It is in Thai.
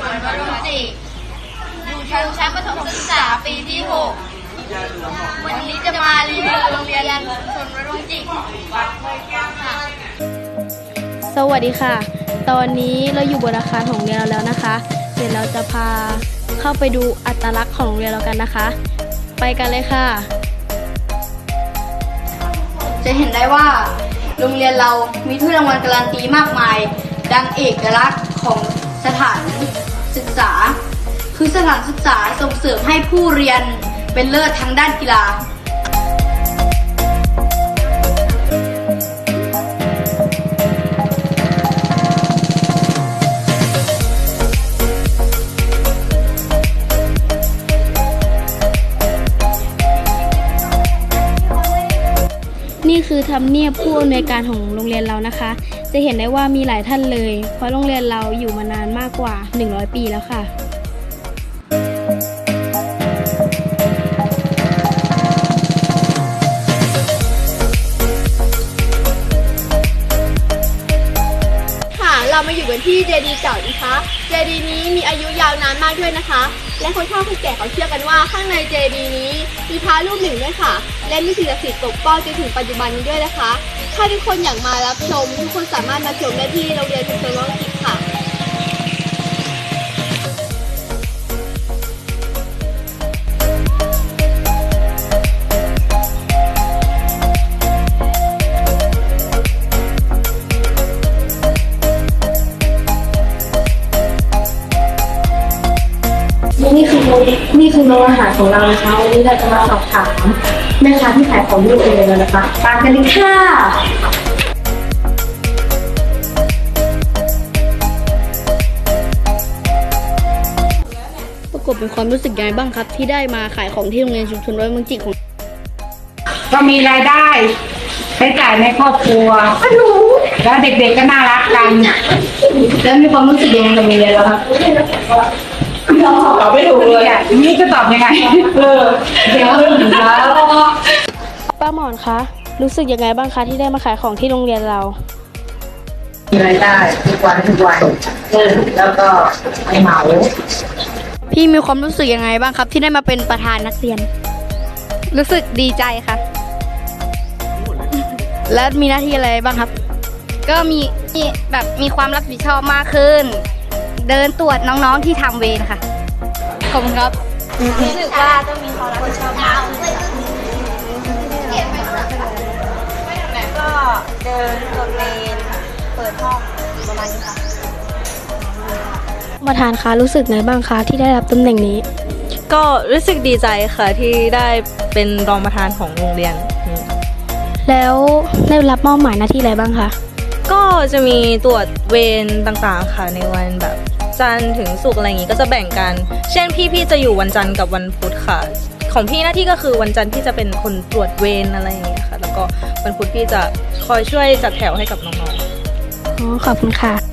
ชนวรุณจิตอยู่ชั้นประถมศึกษาปีที่หกวันนี้จะมารีวิวโรงเรียนชนวรุณจิตค่ะสวัสดีค่ะ ตอนนี้เราอยู่บนอาคารของโรงเรียนเราแล้วนะคะ เดี๋ยวเราจะพาเข้าไปดูอัตลักษณ์ของโรงเรียนเรากันนะคะ ไปกันเลยค่ะ จะเห็นได้ว่า โรงเรียนเรามีถ้วยรางวัลการันตีมากมาย ดังเอกลักษณ์ของ ถานศึกษาส่งเสริมให้ผู้เรียนเป็นเลิศทางด้านกีฬานี่คือทำเนียบผู้อำนวยการของโรงเรียนเรานะคะ จะเห็นได้ว่ามีหลายท่านเลย เพราะโรงเรียนเราอยู่มานานมากกว่า 100 ปีแล้วค่ะ เรามาอยู่กันที่เจดีย์เก่านะคะ เจดีย์นี้มีอายุยาวนานมากด้วยนะคะ และคนเฒ่าคนแก่เขาเชื่อกันว่าข้างในเจดีย์นี้มีพระรูปหนึ่งด้วยค่ะ และมีสิ่งศักดิ์สิทธิ์ปกป้องจนถึงปัจจุบันนี้ด้วยนะคะ ถ้าทุกคนอยากมารับชม ทุกคนสามารถมาชมได้ที่โรงเรียนชุมชนวังกิจค่ะ นี่คือโรงนี่คือโรงอาหารของเรานะคะวันนี้เราจะมาสอบถามแม่ค้าที่ขายของที่โรงเรียนเรานะคะตามกันเลยค่ะประกบเป็นความรู้สึกยังไงบ้างครับ ที่ได้มาขายของที่โรงเรียนชุมชนร้อยเมืองจิตของก็มีรายได้ใช้จ่ายในครอบครัวแล้วเด็กๆก็น่ารักกันแล้วมีความรู้สึกยังไงกับโรงเรียนเราครับ ตอบไม่ถูกเลยอะนี่จะตอบยังไงเออเดี๋ยวแล้วป้าหมอนคะรู้สึกยังไงบ้างคะที่ได้มาขายของที่โรงเรียนเรา มีรายได้ทุกวันทุกวันแล้วก็ไม่เหมา พี่มีความรู้สึกยังไงบ้างครับ ที่ได้มาเป็นประธานนักเรียน รู้สึกดีใจค่ะ และมีหน้าที่อะไรบ้างครับ ก็มีมีแบบมีความรับผิดชอบมากขึ้น เดินตรวจน้องๆที่ทำเวรค่ะ ขอบคุณครับรู้สึกว่าต้องมีความรับผิดชอบมากขึ้นก็เดินตรวจเวรเปิดห้องประมาณนี้ค่ะประธานคะรู้สึกไงบ้างคะที่ได้รับตำแหน่งนี้ ก็รู้สึกดีใจค่ะที่ได้เป็นรองประธานของโรงเรียนนี้แล้วได้รับมอบหมายหน้าที่อะไรบ้างคะ ก็จะมีตรวจเวรต่างๆค่ะในวันแบบจันทร์ถึงศุกร์อะไรอย่างงี้ก็จะแบ่งกัน เช่นพี่พี่จะอยู่วันจันทร์กับวันพุธค่ะ ของพี่หน้าที่ก็คือวันจันทร์พี่จะเป็นคนตรวจเวรอะไรอย่างเงี้ยค่ะ แล้วก็วันพุธพี่จะคอยช่วยจัดแถวให้กับน้องๆ อ๋อขอบคุณค่ะ